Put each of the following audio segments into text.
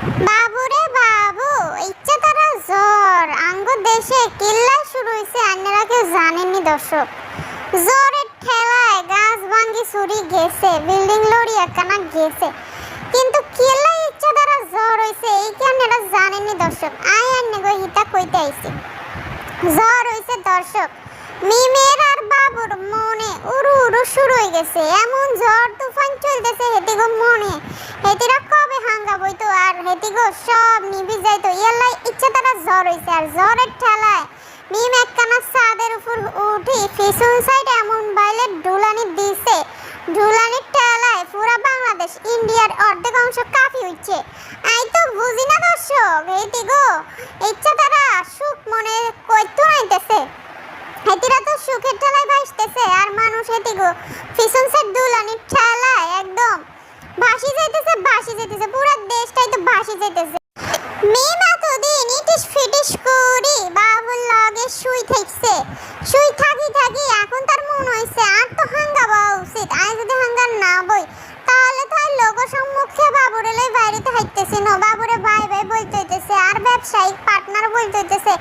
বাবুরে বাবু, ইচ্ছা তারা জ্বর আঙ্গ দেশে কিল্লা শুরু হয়েছে আপনারা কেউ জানেননি দর্শক। জ্বরের ঠেলায় গাছ ভাঙ্গি ছুরি গেছে, বিল্ডিং লড়ি একখানা গেছে। কিন্তু কিল্লা ইচ্ছা তারা জ্বর হয়েছে এই কি আপনারা জানেননি দর্শক। আই আন্নে গো হিতা কইতে আইছি। জ্বর হয়েছে দর্শক। মিমের আর বাবুর মনে উড়ু উড়ু শুরু হয়ে গেছে। এমন ঝড় তুফান চলতেছে হেতিগো মনে। হেতিরা কবে হাঙ্গা বইতো আর হেতিগো সব নিভি যাইতো ইয়াল্লাই, ইচ্ছা তারা জ্বর হয়েছে আর জ্বরের ঠেলায় মিম একখানা ছাদের উপর উঠি পিছন সাইডে এমন বাইলে ডুলানি দিছে। ডুলানির ঠেলায় পুরা বাংলাদেশ, ইন্ডিয়ার অর্ধেক অংশ কাফি হচ্ছে আই তো বুঝি না দর্শক হেতিগো ইচ্ছা তারা সুখ মনে কইতো নাইতেছে হেতিরা তো সুখের ঠেলায় ভাসতেছে, আর মানুষ হেতিগো পিছন সেট দুলানির ঠেলায়, একদম। ভাসি যাইতেছে ভাসি যাইতেছে, পুরো দেশটাই তো ভাসি যাইতেছে। মেম এতদিন ইটিস ফিটিস করি বাবুল লগে শুই থাকছে। শুই থাকি থাকি, এখন তার মন হইছে আর তো হাঙ্গা পাওয়া উচিত আই যদি হাঙ্গা না বই তাহলে তো আর লোক সম্মুখে বাবুরে লই বাইরেতে হাইতেছে ন বাবুরে ভাই ভাই বলতে হইতেছে আর ব্যবসায়িক পার্টনার বলতে হইতেছে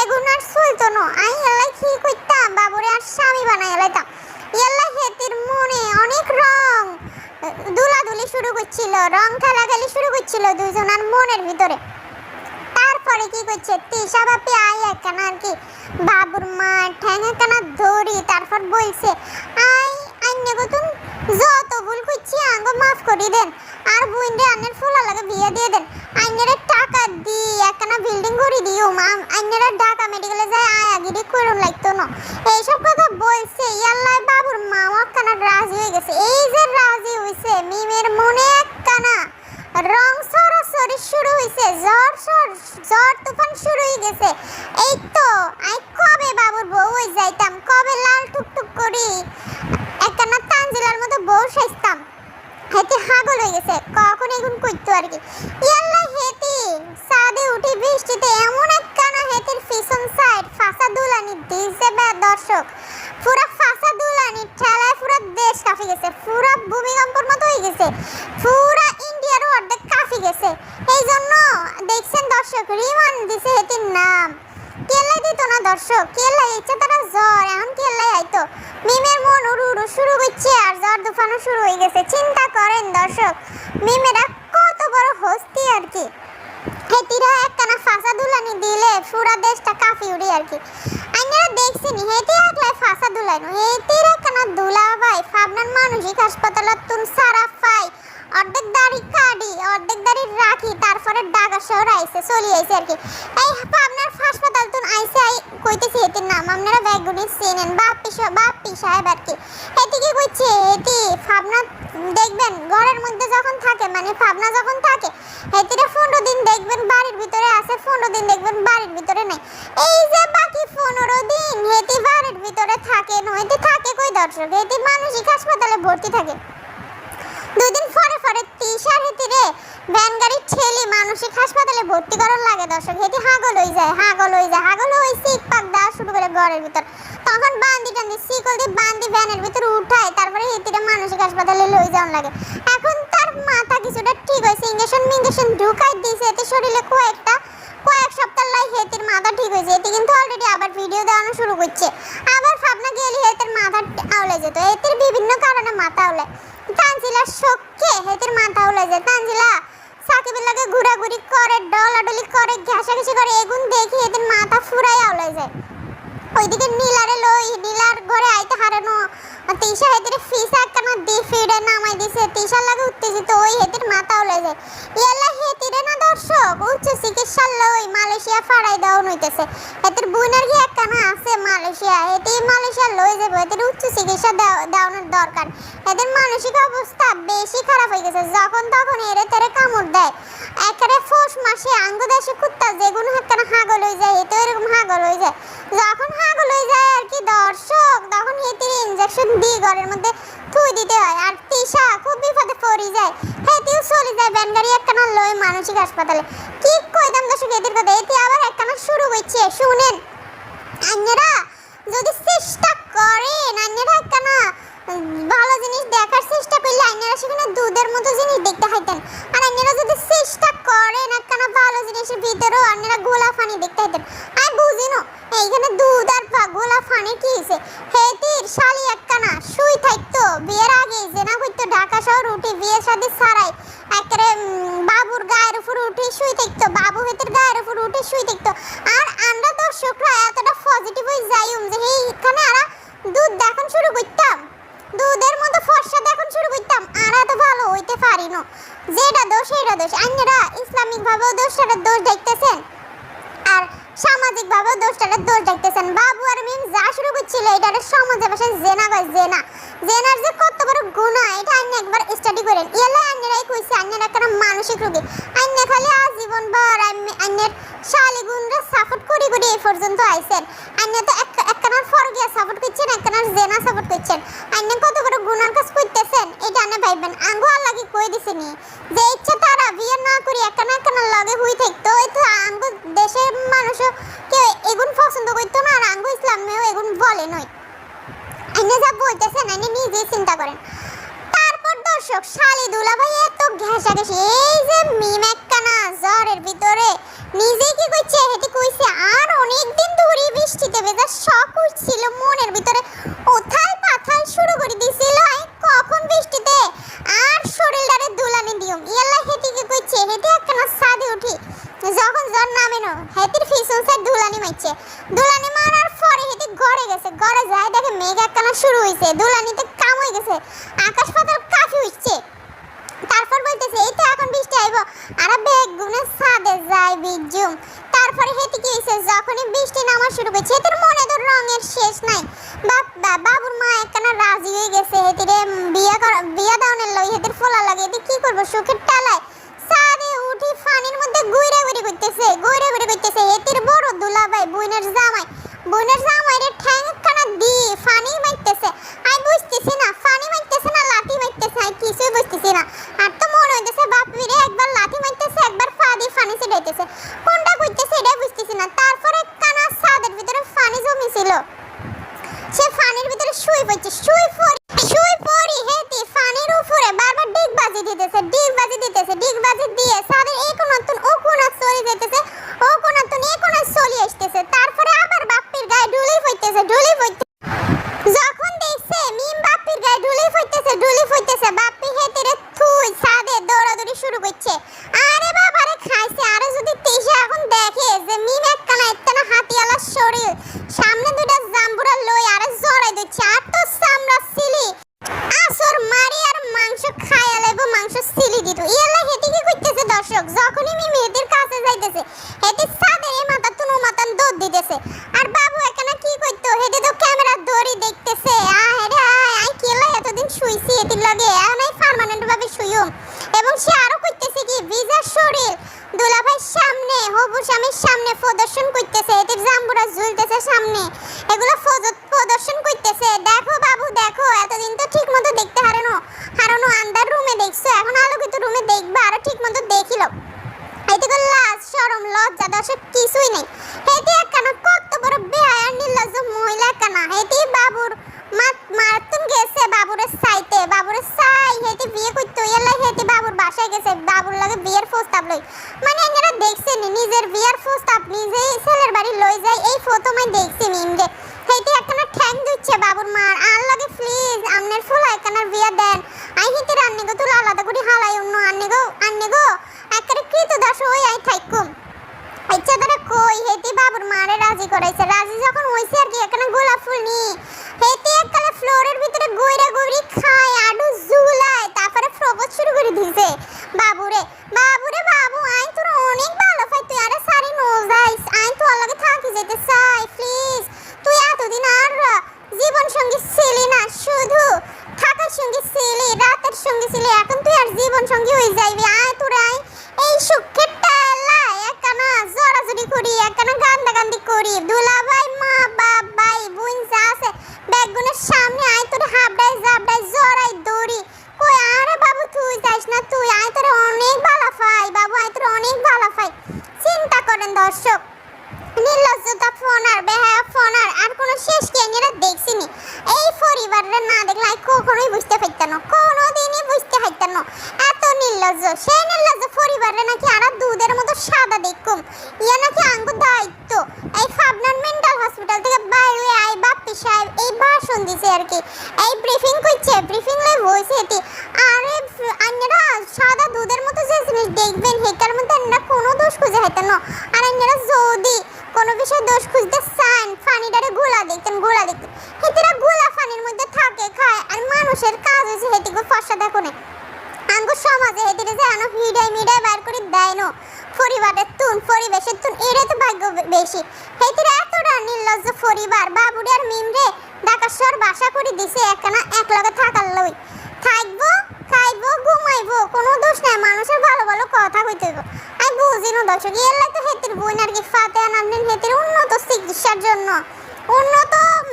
এগুন আর চলতো না আই এলাই কি কইতাম বাবুরে আর স্বামী বানাই এলাইতাম ইয়াল্লা হেতির মনে অনেক রং দুলাদুলি শুরু করছিল রং খেলাখেলি শুরু করছিল দুইজনের মনের ভিতরে তারপরে কি করছে তিশা বাপি আই একখানা আর কি বাবুর মা ঠ্যাং একখানা ধরি তারপর বলছে আই আইনে গতুন যত ভুল করছি আঙ্গ মাফ করে দেন। আর বুইন্ডে আন্নের ফুলা লাগে বিয়ে দিয়ে দেন। আইনেরা টাকা দি একখানা বিল্ডিং করে দিও মা আইনেরা ঢাকা মেডিকেলে যায় আয়াগিরি করুন লাগতো না। এইসব কথা বলছে ইয়াল্লাই বাবুর মা একখানা রাজি হয়ে গেছে। এই যে রাজি হইছে, মিমের মনে একখানা রং সরাসরি শুরু হইছে। জ্বর জ্বর তুফান শুরু হয়ে গেছে। এই তো, আই কবে বাবুর বউ হয়ে যাইতাম? কবে লাল টুকটুক করি? একখানা তানজিলার মতো বউ সাজতাম। হেতি হাগল হয়ে গেছে। কখন এগুন করতো আর কি? ইয়াল্লা হেতি সাদে উঠি বৃষ্টিতে এমন একখানা হেতির পিছন সাইড ফাঁসা দুলানি দিছে বা দর্শক। পুরা ফাঁসা দুলানি ঠেলায় পুরা দেশ কাঁপি গেছে, পুরা ভূমিকম্পর মতো হয়ে গেছে, পুরা ইন্ডিয়ারও অর্ধেক কাঁপি গেছে। এই জন্য দেখছেন দর্শক রিমান দিছে হেতির নাম। কেলাই দিত না দর্শক কেলাই ইচ্ছে তারা জ্বর, এখন কেলাই আইতো। মিমের মন উড়ু উড়ু শুরু করছে আর দুফানো শুরু হয়ে গেছে। চিন্তা করেন দর্শক, মিমেরা কত বড় হস্তি আর কি। হেতিরা একখানা ফাঁসা দুলানি দিলে পুরা দেশটা কাফি উড়ি আর কি। আইনারা দেখছিনি হেতি একলাই ফাঁসা দুলাইনো। হেতির একখানা দুলা ভাই ফাবনার মানসিক হাসপাতালত তুন সারা ফাই অর্ধেক দাড়ি কাটি, অর্ধেক দাড়ি রাখি, তারপরে ঢাকা শহর আইসে, চলি আইসে আর কি। এই আপনার হাসপাতাল তুন আইসে, আই কইতেছি হেতির নাম, আপনারা ব্যাগগুলি চেনেন, বাপ্পি বাপ্পি সাহেব আর কি। হেতি কি কইছে? হেতি ফাবনা দেখবেন, ঘরের মধ্যে যখন থাকে মানে ফাবনা যখন থাকে হেতিরা পনেরো দিন দেখবেন বাড়ির ভিতরে আছে, পনেরো দিন দেখবেন বাড়ির ভিতরে নেই। এই যে বাকি পনেরো দিন হেতি বাড়ির ভিতরে থাকে, নয়তো থাকে কই দর্শক? হেতি মানসিক হাসপাতালে ভর্তি থাকে। দুই দিন পরে পরে তিসার হেতিরে ভ্যান গাড়ির ছেলে মানসিক হাসপাতালে ভর্তি করার লাগে দর্শক। হেতি হাগল হয়ে যায়, হাগল হয়ে যায়, হাগল হয়ে সিক পাক দেওয়া শুরু করে ঘরের ভিতর। তখন বান্দি টান্দি সিকল দিয়ে বান্দি ভ্যানের ভিতর উঠায়, তারপরে হেতিরে মানসিক হাসপাতালে লই যাওয়ার লাগে। এখন তার মাথা কিছুটা ঠিক হয়েছে, ইঞ্জেকশন মিঞ্জেকশন ঢুকাই দিয়েছে এতে শরীরে কয়েকটা, কয়েক সপ্তাহ লাই হেতির মাথা ঠিক হয়েছে। এতে কিন্তু অলরেডি আবার ভিডিও দেওয়ানো শুরু করছে। আবার ভাবনা গেলি হেতের মাথা আউলে যেত। এতের বিভিন্ন কারণে মাথা আউলে তানজিলার শোককে হেতের মাথা উলে যায়। তানজিলা সাকিবের লাগে ঘোরাঘুরি করে, ডলাডলি করে, ঘেঁষাঘেঁষি করে, এগুন দেখি এদের মাথা ফুরাইয়া উলে যায়। ওইদিকে নীলারে লই, নীলার ঘরে আইতে হারানো। তিশা হেতির ফিসা একখানা দি ফিডে নামাই দিছে। তিশার লাগে উত্তেজিত ওই হেতির মাথা উলে যায় ইয়াল্লা হেতিরে না দর্শক, উচ্চ চিকিৎসার লই মালয়েশিয়া ফাড়াই দেওয়া হইতেছে। হেতির বুইনার কি একখানা আছে মালয়েশিয়া। হেতি মালয়েশিয়া লই যাবে, হেতির উচ্চ চিকিৎসা দেওয়ানোর দরকার। এদের মানসিক অবস্থা বেশি খারাপ হয়ে গেছে। যখন তখন এরে তেরে কামড় দেয়। একেবারে ফোস মাসে আঙ্গ কুত্তা যেগুলো একখানা হাগল হয়ে যায় এতেও এরকম হাগল হয়ে যায়। যখন কি দর্শক তখন হেতির ইনজেকশন দিয়ে ঘরের মধ্যে থুই দিতে হয়। আর তিশা খুব বিপদে পড়ে যায়। হেতিও চলে যায় ব্যানগাড়ি একখানা লই মানসিক হাসপাতালে। কি কইতাম দর্শক হেতির কথা? এতে আবার একখানা শুরু হচ্ছে শুনেন। আন্যরা, যদি চেষ্টা করেন, আন্যরা একখানা ভালো জিনিস দেখার চেষ্টা করলে আইনারা সেখানে দুধের মতো জিনিস দেখতে হাইতেন। আর আইনারা যদি চেষ্টা করে না কেন, ভালো জিনিসের ভিতরেও আইনারা গোলা ফানি দেখতে হাইতেন। আর বুঝিনো এইখানে দুধ আর গোলা ফানি কি হয়েছে হেতির শালি একখানা শুই থাকতো বিয়ের আগে যে না করতো, ঢাকা শহর রুটি বিয়ের সাথে সারাই একেবারে বাবুর গায়ের উপর উঠে শুই থাকতো বাবু হেতির গায়ের উপর উঠে শুই থাকতো পারি না যেটা দোষ, সেটা দোষ। আন্যরা ইসলামিক ভাবেও দোষটার দোষ দেখতেছেন। আর সামাজিক ভাবে দোষটার দোষ দেখতেছেন। বাবু আর মিম যা শুরু করছিল, এটার সমাজে ভাষায় জেনা কয়, জেনা। জেনার যে কত বড় গুণা, এটা আন্য একবার স্টাডি করেন। এলে আন্যরাই কইছে আন্যের একটা মানসিক রোগী। আন্য খালি আজীবন ভর আন্যের শালি গুণরা সাপোর্ট করি করি এই পর্যন্ত আইছেন। আন্য তো এক- একখানার ফরগিয়া সাপোর্ট করছেন, একখানার জেনা সাপোর্ট করছেন। আন্য কত বড় গুণার কাজ করতেছেন। আন্য ভাইবেন আঙ্গু লাগি কই দিছেনি যে ইচ্ছা তারা বিয়ে না করি একখানা একখানা লগে হুই থাকতো ওই তো আঙ্গু দেশের মানুষ কেউ এগুন পছন্দ করতো না, আর আঙ্গু ইসলামেও এগুন বলে নয়। আইনে যা বলতেছেন নি নিজেই চিন্তা করেন। তারপর দর্শক শালি দুলা ভাই এত ঘেঁষাঘেঁষি, এই যে মিম একখানা জ্বরের ভিতরে নিজেই কি কইছে হেঁটে কইছে আর অনেক দিন ধরে বৃষ্টিতে ভেজা শখ উঠছিল মনের ভিতরে ওথাল পাথাল শুরু করে দিছিল আই কখন বৃষ্টিতে আর শরীরটারে দুলানি দিও ইয়াল্লা হেঁটে কি কইছে হেঁটে একখানা সাদে উঠি যখন জ্বর নামে না হেতির ফিসুন সাইড দুলানি মারছে দুলানি মারার পরে হেতি ঘরে গেছে ঘরে যায় দেখে মেঘ একখানা শুরু হইছে দুলানিতে কাম হয়ে গেছে আকাশ পাতাল কাফি উঠছে তারপর বলতেছে এই তো এখন বৃষ্টি আইব আর বেগ গুনে সাদে যায় বিজুম তারপরে হেতি কি হইছে যখনই বৃষ্টি নামা শুরু করছে। তোর মনে তো রঙের শেষ নাই। বাবুর মা একখানা রাজি হয়ে গেছে। হেতিরে বিয়া বিয়া দাউনের লই হেতির ফোলা লাগে। এতে কি করব? সুখের শুই পড়ছে শুই পড়ি শুই পড়ি হেতি ফানির উপরে বারবার ডিগ বাজি দিতেছে ডিগ বাজি দিতেছে ডিগ বাজি দিয়ে সাদের এই কোনাতুন ও কোনা চলে যেতেছে ও কোনাতুন এই কোনা চলে আসতেছে তারপরে আবার বাপ্পির গায়ে ঢুলি পড়তেছে ঢুলি পড়তে যখন দেখছে মিম বাপ্পির গায়ে ঢুলি ফুটতেছে ঢুলি ফুটতেছে বাপ্পি হেতিরে থুই সাদে দৌড়াদৌড়ি শুরু করছে আরে বাবারে খাইছে আরে যদি তেসে এখন দেখে যে মিম একখানা একখানা হাতিয়ালার শরীর সামনে দুইটা জাম্বুরা লই আরে জড়াই দিচ্ছে আর তো সামরা সিলি আসর মারি আর মাংস খাইয়া লাইব মাংস সিলি দিত। ইয়ালা হেটি কি করতেছে দর্শক, যখনই মেয়েদের কাছে যাইতেছে, হেটি সাদে এই মাথা তুনো মাতান দুধ দিতেছে আর বাবু এখানে কি করতো হেতি তো ক্যামেরা দড়ি দেখতেছে আয় রে আয় আই কেলা এতদিন শুইছি এটির লগে এখন এই পার্মানেন্ট ভাবে শুইম এবং সে আরও করতেছে কি ভিজার শরীর দুলাভাই সামনে হবু স্বামীর সামনে প্রদর্শন করতেছে এটির জাম্বুরা ঝুলতেছে সামনে এগুলো ফজ- প্রদর্শন করতেছে দেখো বাবু দেখো এতদিন তো ঠিক মতো দেখতে হারানো হারানো আন্দার রুমে দেখছ এখন আলোকিত রুমে দেখবা আরও ঠিক মতো দেখিল এদিকে লাজ শরম লজ্জা দর্শক কিছুই নেই। হেতি একখানা কত বড় বেহায় নির্লজ্জ মহিলা একখানা হেতি বাবুর মারতুন গেছে বাবুরের সাইতে বাবুরের সাই হেতি বিয়ে করতে এলা হেতি বাবুর বাসায় গেছে। বাবুর লাগে বিয়ের প্রস্তাব লই। মানে এনারা দেখছেন নিজের বিয়ের প্রস্তাব নিজেই ছেলের বাড়ি লই যায়। এই প্রথমে দেখছি মিমরে হেতি একখানা ঠ্যাং দিচ্ছে বাবুর মার। আর লাগে প্লিজ আমনের ফুলা একখানার বিয়া দেন। আই হেতি রান্নে গো তুলা আলাদা করে হালাই অন্য আন্নে গো আন্নে গো একবারে কৃত দাস ওই আই থাইকুম। ইচ্ছা তারা কই? হেতি বাবুর মারে রাজি করাইছে। রাজি যখন হইছে আর কি এখানে গোলাপ ফুল নি। হেতি এককালে ফ্লোরের ভিতরে গইরা গইরি খায় আডু জুলায় তারপরে প্রপোজ শুরু করে দিছে বাবুরে বাবুরে বাবু আই তোর অনেক ভালো পাই তুই আরে সারি নো যাইস আই তোর লগে থাকি যেতে চাই প্লিজ তুই এতদিন আর জীবন সঙ্গী ছিলি না শুধু থাকার সঙ্গী ছিলি রাতের সঙ্গী ছিলি এখন তুই আর জীবন সঙ্গী হয়ে যাইবি আয় তোরে আয় এই সুখের টালা একখানা জড়াজড়ি করি একখানা গান্দা গান্দি করি দুলা ভাই মা বাপ ভাই বোন যা আছে ব্যাগগুনের সামনে আয় তোরে হাবড়াই জাবড়াই জড়াই দড়ি কই আরে বাবু তুই যাইস না তুই আয় তোরে অনেক ভালো পাই বাবু আয় তোরে অনেক ভালো পাই চিন্তা করেন দর্শক নির্লজ্জতা ফোনার বেহায়া ফোনার আর কোনো শেষ কি এরা দেখছিনি এই পরিবারের না দেখলে আমি কখনোই বুঝতে পারতাম না কোনোদিনই বুঝতে পারতাম না এত নির্লজ্জ সেই নির্লজ্জ পরিবারে নাকি আর দুধের মতো সাদা দেখুম ইয়া নাকি আঙ্গু দায়িত্ব এই ফাবনার মেন্টাল হসপিটাল থেকে বাইরে আই বাপ্পি সাহেব এই ভাষণ দিছে আর কি এই ব্রিফিং করছে ব্রিফিং লাই বলছে এটি আরে আন্যরা সাদা দুধের মতো যে জিনিস দেখবেন, হেটার মধ্যে না কোনো দোষ খুঁজে হইতেন আর এনারা যদি কোনো বিষয়ে দোষ খুঁজতে চান, ফানিটারে গোলা দেখতেন গোলা দেখতেন। হেতিরা গোলা ফানির মধ্যে থাকে, খায়। আর মানুষের কাজ হয়েছে হেতিকে ফসা দেখো না আঙ্গুর সমাজে হেতিরে যে আনো ভিড়াই মিডাই বার করে দেয় না। পরিবারের তুন, পরিবেশের তুন এটাই তো ভাগ্য বেশি। হেতিরে এতটা নির্লজ্জ পরিবার, বাবুরে আর মিমরে ঢাকা শহর বাসা করে দিছে, একখানা এক লগে থাকার লই।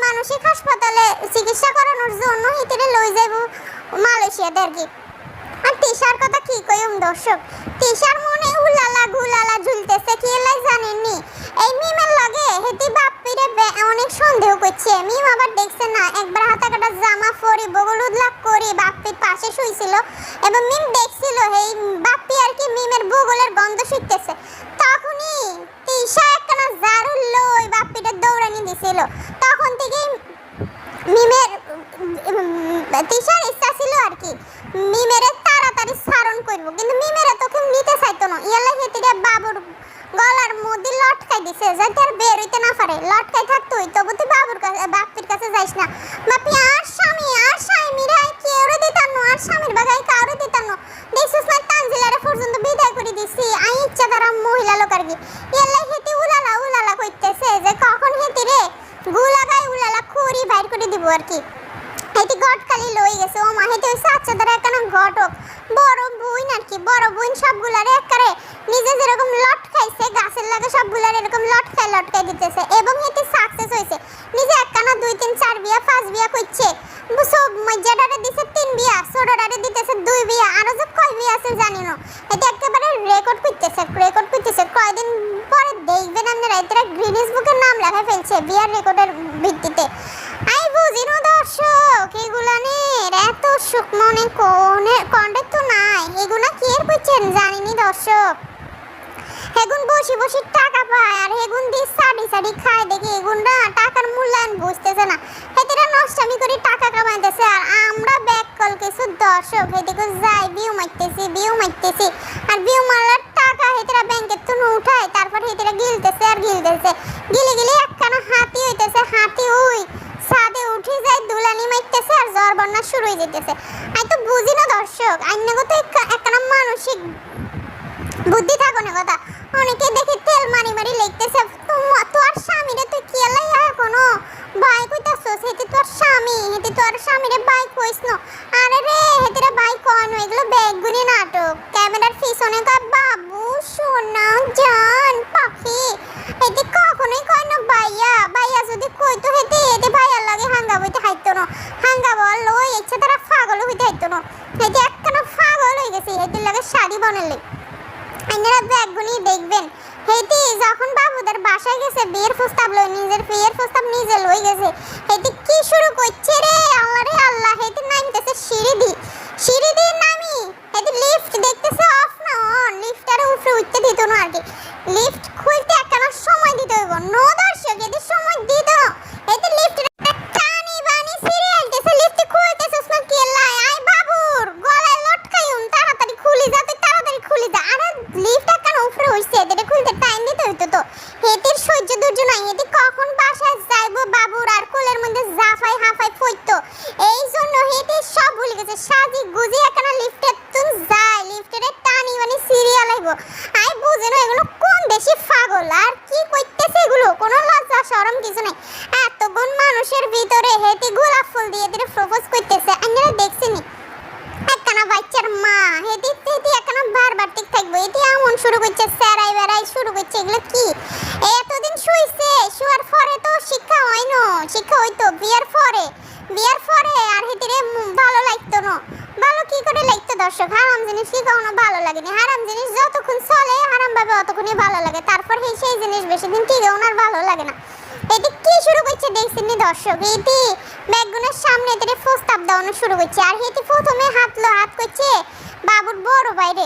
মানসিক হাসপাতালে চিকিৎসা করানোর জন্য হেতিরে লই যাইব মালয়েশিয়াতে আর কি। আর তিশার কথা কি কইম দর্শক, তিশার মনে উলালা ঝুলতেছে, কি এলাই জানেননি? এই মিমের লগে হেতি বাপ্পিরে বে- অনেক সন্দেহ করছে। মিম আবার দেখছে না, একবার হাতা কাটা জামা পরি, বগল উদলাক করে বাপ্পির পাশে শুইছিল এবং মিম দেখছিল, এই বাপ্পি আর কি মিমের বগলের গন্ধ শুইতেছে। তখনই তিশা একখানা জারু লই বাপ্পিটা দৌড়ানি দিছিল। তখন থেকেই মিমের তিশার ইচ্ছা ছিল আর কি। মিমের তাড়াতাড়ি সারণ করব কিন্তু মিমের তোকে নিতে চাইতো না ইয়ালা হেতিরে বাবুর গলার মধ্যে লটকাই দিছে যাতে আর বের পারে লটকাই থাকতো হই তবু তুই বাবুর কাছে বাপির কাছে যাইস না। বাপি, আর স্বামী, আর স্বামীরা কেউরে দিতাম না, আর স্বামীর বাগাই কাউরে দিতাম না। দেখছিস না, তানজিলারে পর্যন্ত বিদায় করে দিছি। আই ইচ্ছা তারা মহিলা লোক আর কি। ইয়ালা হেতি উলালা উলালা কইতেছে যে, কখন হেতি রে? গুলাগাই উলালা খুরি বাইর করে দিব আর কি। হেতি গটকালি লই গেছে। ও মা হেতি ওই সাচ্চাদের একখানা ঘটক। বড় বইন আর কি, বড় বইন সবগুলারে একবারে নিজে যেরকম লট খাইছে গাছের লাগে সবগুলার এরকম লট খাই লটকাই দিতেছে। এবং হেতি সাকসেস হয়েছে। নিজে একখানা দুই তিন চার বিয়া, পাঁচ বিয়া করছে সব মজ্জাডারে দিছে তিন বিয়া ছোটডারে দিতেছে দুই বিয়া, আরও যে কয় বিয়া আছে জানি না এটা একেবারে রেকর্ড করতেছে রেকর্ড করতেছে কয়দিন পরে দেখবেন আপনারা এটা গ্রিনিস বুকের নাম লেখা ফেলছে, বিয়ার রেকর্ডের ভিত্তিতে। আই বুঝি না দর্শক, এগুলা নের এত সুখ মনে কোনে কন্টেক্ট তো নাই। এগুলা কি এর করছেন জানিনি দর্শক। হেগুন বসে বসে টাকা পায়, আর হেগুন দিয়ে সাডি সাডি খায় দেখে এগুন না টাকার মূল্যায়ন বুঝতেছে না। হেতেরা নষ্টামি করে টাকা কামাইতেছে, আর আমরা ব্যাক কল কিছু দর্শক হেদিকে যাই বিউ মারতেছি বিউ মারতেছি। আর বিউ মারলার টাকা হেতেরা ব্যাংকের থেকে উঠায়, তারপর হেতেরা গিলতেছে আর গিলতেছে। গিলে গিলে একখানা হাতি হইতেছে, হাতি ওই ছাদে উঠে যায়, দুলানি মারতেছে আর জ্বর বন্যা শুরু হয়ে যেতেছে আমি তো বুঝি না দর্শক আইনগত একখানা মানসিক বুদ্ধি থাকো না কথা। অনেকে দেখি তেল মারি মারি লিখতেছে তোমা- তোর স্বামীরে তুই কি এলাই এখনও ভাই কইতাছ হেতি তোর স্বামী হেতি তোর স্বামীরে ভাই কইস ন আরে রে হেতিরে ভাই কন এগুলো বেগুনি নাটক ক্যামেরার পিছনে কয় বাবু সোনা জান পাখি হেতি কখনোই কয় না ভাইয়া ভাইয়া যদি কইতো হেতি হেতি ভাইয়ার লাগে হাঙ্গা বইতে হাইতো না হাঙ্গা বল লই ইচ্ছে তারা পাগল হইতে হাইতো না হেতি একখানা পাগল হয়ে গেছে হেতির লাগে শাড়ি বানালে আপনারা ব্যাগগুলি দেখবেন হেতি যখন বাবুদের বাসায় গেছে বিয়ের প্রস্তাব লই নিজের বিয়ের প্রস্তাব নিজে লই গেছে হেতি কি শুরু করছে রে আল্লাহ রে আল্লাহ হেতি নামতেছে সিঁড়ি দি সিঁড়ি দিয়ে নামি হেতি লিফট দেখতেছে অফ না অন লিফটার উপরে উঠতে দিত না আর কি লিফট খুলতে একখানা সময় দিতে হইব নো দর্শক এদি সময় দিত না হেতি লিফট টানি বানি সিরিয়াল দিছে লিফট খুলতেছিস না কি লাই আই বাবুর গলায় লটকাইউন তাড়াতাড়ি খুলি যা তুই তাড়াতাড়ি খুলি যা আরে লিফটটা কেন উপরে হইছে এটা খুলতে টাইম দিতে হইতো তো হেতির সহ্য ধৈর্য নাই হেতি কখন বাসায় যাইবো বাবুর আর কোলের মধ্যে জাফাই হাফাই ফইতো এই জন্য হেতি সব ভুলে গেছে সাজি গুজি একখানা লিফটে তুন যায় লিফটের টানি মানে সিরিয়াল আইব আই বুঝে না এগুলো কোন দেশি পাগল আর কি কইতেছে এগুলো কোনো লজ্জা শরম কিছু নাই এতগুণ মানুষের ভিতরে হেতি গোলাপ ফুল দিয়ে দিয়ে প্রপোজ করতেছে আপনারা দেখছেনি একখানা বাচ্চার মা হেদি হেদি একখানা বারবার ঠিক থাকব এটি এমন শুরু করছে স্যারাই বেড়াই শুরু করছে এগুলো কি এতদিন শুইছে শুয়ার পরে তো শিক্ষা হয় না শিক্ষা হইতো বিয়ার পরে বিয়ার পরে আর হেতিরে মু- ভালো লাগতো না ভালো কি করে লাগতো দর্শক হারাম জিনিস কি কখনো ভালো লাগেনি হারাম জিনিস যতক্ষণ চলে অতক্ষণই ভালো লাগে, তারপর সেই সেই জিনিস বেশি দিন ঠিক ওনার ভালো লাগে না। এটি কি শুরু করছে দেখছেন দর্শক? এটি ব্যাগগুনের সামনে এদের প্রস্তাব দেওয়ানো শুরু করছে। আর হেটি প্রথমে হাতলো হাত করছে বাবুর বড় বাইরে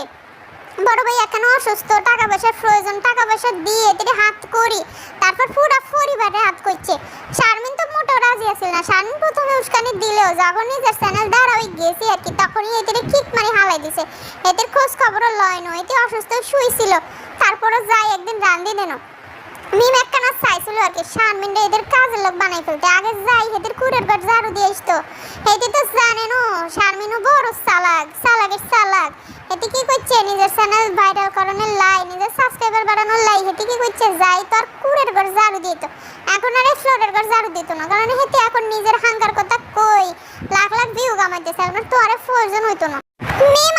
বড় ভাই এখানে অসুস্থ, টাকা পয়সার প্রয়োজন, টাকা পয়সা দিয়ে এদের হাত করি। তারপর পুরা পরিবারে হাত করছে। শারমিন তো মোটেও রাজি আছিল না। শারমিন প্রথমে উস্কানি দিলেও যখন নিজের চ্যানেল ওই গেছি আর কি, তখনই এদের কিক মানে হালাই দিছে। এদের খোঁজ খবরও লয় নয় এটি অসুস্থ শুয়েছিল তারপরও যাই একদিন রান্ধি দেন। মিম একখানা চাইছিল আর কি। শারমিনটা এদের কাজের লোক বানাই ফেলতে। আগে যাই, এদের কুড়ের ঘর ঝাড়ু দিয়ে আসতো। এতে তো জানেন শারমিনও বড় চালাক, চালাকের চালাক। এতে কি করছে? নিজের চ্যানেল ভাইরাল করানোর লাই, নিজের সাবস্ক্রাইবার বাড়ানোর লাই। এতে কি করছে? যাই তো আর কুড়ের ঘর ঝাড়ু দিত এখন আর ফ্লোরের ঘর ঝাড়ু দিত না। কারণ হেতে এখন নিজের হাঙ্গার কথা কই। লাখ লাখ ভিউ কামাইতেছে। এখন তো আরে প্রয়োজন হইতো না। মিম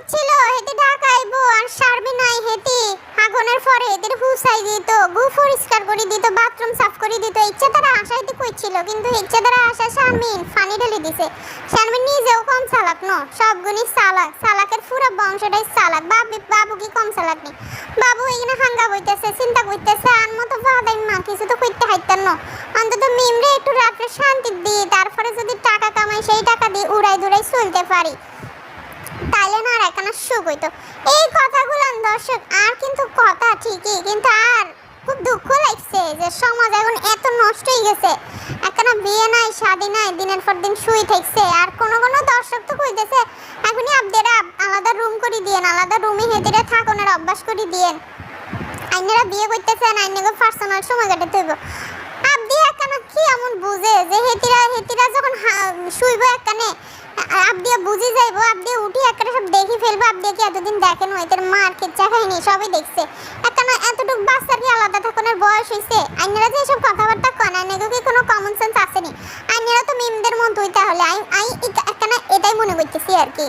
করছিল হেতে ঢাকা আইবো, আর সারবি নাই হেতে আগুনের পরে এদের হুসাই দিত, গু পরিষ্কার করে দিত, বাথরুম সাফ করে দিত। ইচ্ছা তারা আশাইতে কইছিল, কিন্তু ইচ্ছা তারা আশা শারমিন ফানি ঢেলে দিছে। শারমিন নিজেও কম চালাক ন সব গুণই চালাক চালাকের পুরো বংশটাই চালাক। বাবু বাবু কি কম চালাক নেই বাবু এখানে হাঙ্গা বইতেছে, চিন্তা করতেছে, আর মতো বাদাই মা কিছু তো করতে হাইতেন না। অন্তত মিমরে একটু রাত্রে শান্তি দিই, তারপরে যদি টাকা কামাই, সেই টাকা দিয়ে উড়াই দুড়াই চলতে পারি। তাইলে না আর একখানা সুখ হইতো। এই কথাগুলো দর্শক, আর কিন্তু কথা ঠিকই, কিন্তু আর খুব দুঃখ লাগছে যে সমাজ এখন এত নষ্ট হয়ে গেছে। একখানা বিয়ে নাই, শাদি নাই, দিনের পর দিন শুই থাকছে। আর কোনো কোনো দর্শক তো কইতেছে, এখনই আপনারা আলাদা রুম করে দিয়েন, আলাদা রুমে হেঁটে থাকুনের অভ্যাস করে দিয়েন। আইনেরা বিয়ে করতেছেন, আইনেগো পার্সোনাল সময় কাটাতে হইব। আপনি একখানা কি এমন বুঝে যে হেতিরা হেতিরা যখন শুইব একখানে আপনি বুঝি যাইব আপনি উঠি একটা সব দেখি ফেলব আপনি কি এতদিন দেখেন হইতের মার খিচ্চা খাইনি, সবই দেখছে। একখানা এতটুকু বাচ্চার কি আলাদা থাকানোর বয়স হইছে? আইনেরা যে সব কথাবার্তা কন আইনেগো কি কোনো কমন সেন্স আসেনি আইনেরা তো মিমদের মতোই তাহলে, আই আই একখানা এটাই মনে করতেছি আর কি।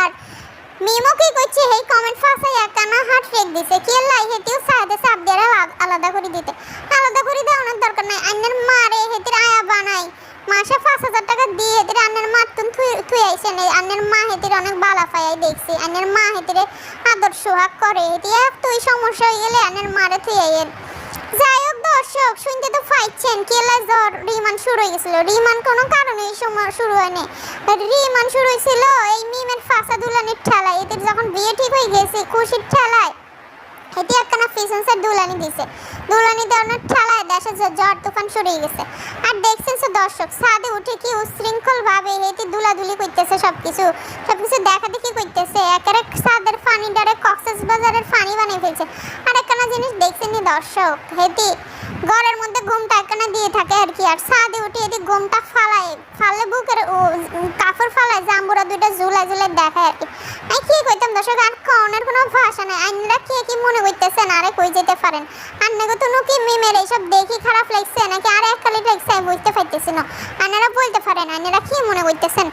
আর মিমো কি করছে এই কমেন্ট ফাঁসাই একখানা হাত ফেক দিছে? কি লাই হেতিও সাথে সাপ দিয়ে আলাদা করে দিতে আলাদা করে দেওয়ানোর দরকার নাই আন্নের মারে হেতির আয়া বানাই মাসে পাঁচ হাজার টাকা দিয়ে হেতির আন্নের মা তুন থুই আইসেন এই আন্নের মা হেতির অনেক বালা ফায়াই দেখছি আন্নের মা হেতিরে আদর সোহাগ করে। হেতি তুই সমস্যা হয়ে গেলে আন্নের মারে থুই আইয়ের যাই হোক দর্শক, শুনতে তো পাইছেন, কেলা জ্বর রিমান শুরু হয়ে গেছিল। রিমান কোনো কারণে এই সময় শুরু হয়নি। রিমান শুরু হয়েছিল এই মিমের ফাঁসা দুলানির ঠেলায়। এদের যখন বিয়ে ঠিক হয়ে গেছে, খুশির ঠেলায়, এটি একখানা ফিসেন্সের দুলানি দিছে। দুলানি দেওয়ানোর ঠেলায় দেশে ঝড় তুফান সরিয়ে গেছে। আর দেখছেন সে দর্শক, ছাদে উঠে কি উশৃঙ্খল ভাবে হেঁটে দুলাধুলি করতেছে সবকিছু? সবকিছু দেখা দেখি করতেছে। একেবারে সাদের ফানি ডারে কক্সেস বাজারের ফানি বানিয়ে ফেলছে। আর একখানা জিনিস দেখছেন দর্শক? হেঁটে ঘরের মধ্যে ঘুমটা একখানা দিয়ে থাকে আর কি। আর ছাদে উঠে এদিকে ঘুমটা ফালায়, ফালে বুকের কাপড় ফালায়, জাম্বুরা দুইটা ঝুলা ঝুলে দেখায় আর কি। আমি কি কইতাম দর্শক, আর কনের কোনো ভাষা নাই। আইনরা কে কি মনে করতেছেন আরে কই যেতে পারেন? আর নাগো তো কি মিমের এইসব দেখি খারাপ লাগছে, নাকি আর এক কালি লাগছে বুঝতে পারতেছি না। আনারা বলতে পারেন, আইনেরা কি মনে করতেছেন?